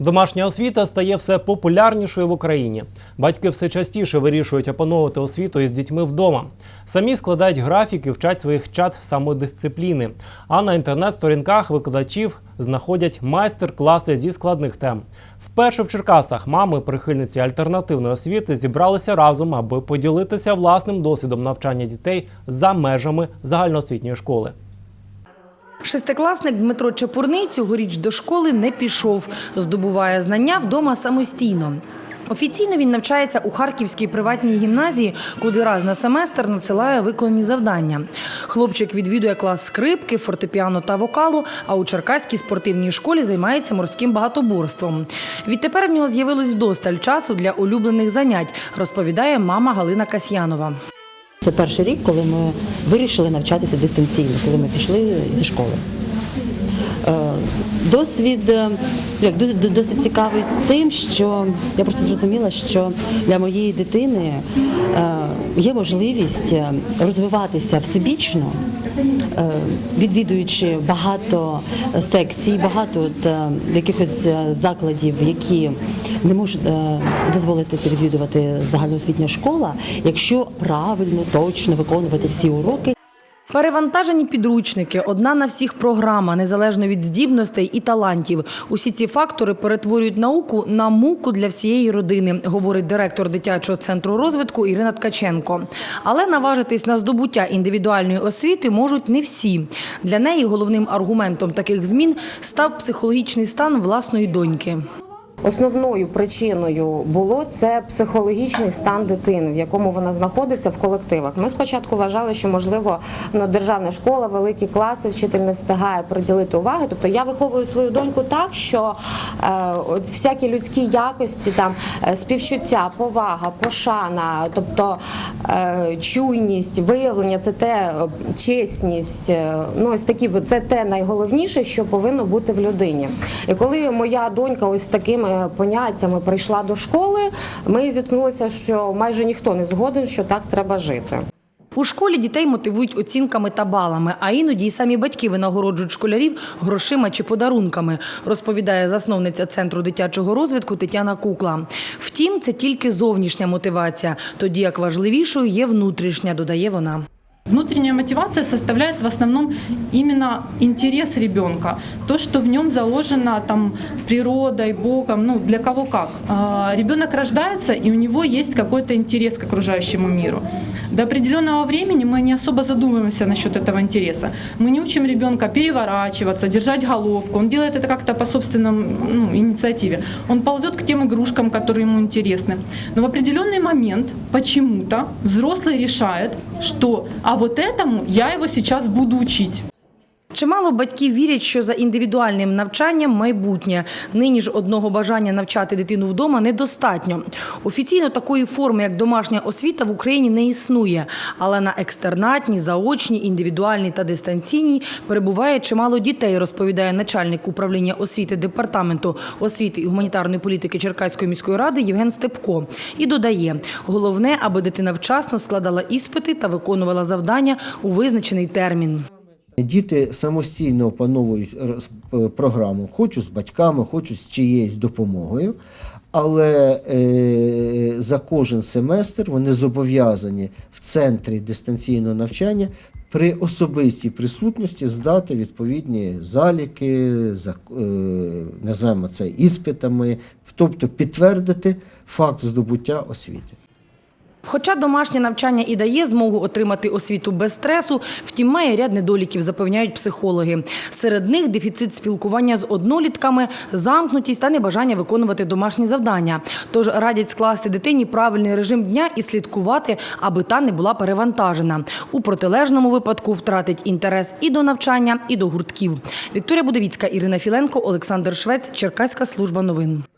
Домашня освіта стає все популярнішою в Україні. Батьки все частіше вирішують опановувати освіту із дітьми вдома. Самі складають графіки, вчать своїх чат самодисципліни. А на інтернет-сторінках викладачів знаходять майстер-класи зі складних тем. Вперше в Черкасах мами, прихильниці альтернативної освіти, зібралися разом, аби поділитися власним досвідом навчання дітей за межами загальноосвітньої школи. Шестикласник Дмитро Чепурний цьогоріч до школи не пішов. Здобуває знання вдома самостійно. Офіційно він навчається у Харківській приватній гімназії, куди раз на семестр надсилає виконані завдання. Хлопчик відвідує клас скрипки, фортепіано та вокалу, а у Черкаській спортивній школі займається морським багатоборством. Відтепер в нього з'явилось вдосталь часу для улюблених занять, розповідає мама Галина Касьянова. Це перший рік, коли ми вирішили навчатися дистанційно, коли ми пішли зі школи. Е, Досвід е, як досить, цікавий тим, що я просто зрозуміла, що для моєї дитини е, є можливість розвиватися всебічно, відвідуючи багато секцій, багато от, е, якихось е, закладів, які не може е, дозволити це відвідувати загальноосвітня школа, якщо правильно, точно виконувати всі уроки. Перевантажені підручники, одна на всіх програма, незалежно від здібностей і талантів. Усі ці фактори перетворюють науку на муку для всієї родини, говорить директор дитячого центру розвитку Ірина Ткаченко. Але наважитись на здобуття індивідуальної освіти можуть не всі. Для неї головним аргументом таких змін став психологічний стан власної доньки. Основною причиною було це психологічний стан дитини, в якому вона знаходиться в колективах. Ми спочатку вважали, що можливо ну, державна школа, великі класи, вчитель не встигає приділити уваги. Тобто я виховую свою доньку так, що е, всякі людські якості, там е, співчуття, повага, пошана, тобто е, чуйність, виявлення, це те чесність. Ну ось такі це те найголовніше, що повинно бути в людині. І коли моя донька ось з такими поняттями прийшла до школи, ми зіткнулися, що майже ніхто не згоден, що так треба жити. У школі дітей мотивують оцінками та балами, а іноді й самі батьки винагороджують школярів грошима чи подарунками, розповідає засновниця центру дитячого розвитку Тетяна Кукла. Втім, це тільки зовнішня мотивація, тоді як важливішою є внутрішня, додає вона. Внутренняя мотивация составляет в основном именно интерес ребенка, то, что в нем заложено там природой, Богом, ну для кого как. А, Ребенок рождается и у него есть какой-то интерес к окружающему миру. До определенного времени мы не особо задумываемся насчет этого интереса. Мы не учим ребенка переворачиваться, держать головку. Он делает это как-то по собственному ну, инициативе. Он ползет к тем игрушкам, которые ему интересны. Но в определенный момент почему-то взрослый решает, что а вот этому я его сейчас буду учить. Чимало батьків вірять, що за індивідуальним навчанням майбутнє. Нині ж одного бажання навчати дитину вдома недостатньо. Офіційно такої форми, як домашня освіта, в Україні не існує. Але на екстернатній, заочній, індивідуальній та дистанційній перебуває чимало дітей, розповідає начальник управління освіти департаменту освіти і гуманітарної політики Черкаської міської ради Євген Степко. І додає, головне, аби дитина вчасно складала іспити та виконувала завдання у визначений термін. Діти самостійно опановують роз- е, програму, хочу з батьками, хочу з чиєюсь допомогою, але е, за кожен семестр вони зобов'язані в центрі дистанційного навчання при особистій присутності здати відповідні заліки, за, е, назвемо це іспитами, тобто підтвердити факт здобуття освіти. Хоча домашнє навчання і дає змогу отримати освіту без стресу, втім має ряд недоліків, запевняють психологи. Серед них дефіцит спілкування з однолітками, замкнутість та небажання виконувати домашні завдання. Тож радять скласти дитині правильний режим дня і слідкувати, аби та не була перевантажена. У протилежному випадку втратить інтерес і до навчання, і до гуртків. Вікторія Будовіцька, Ірина Філенко, Олександр Швець, Черкаська служба новин.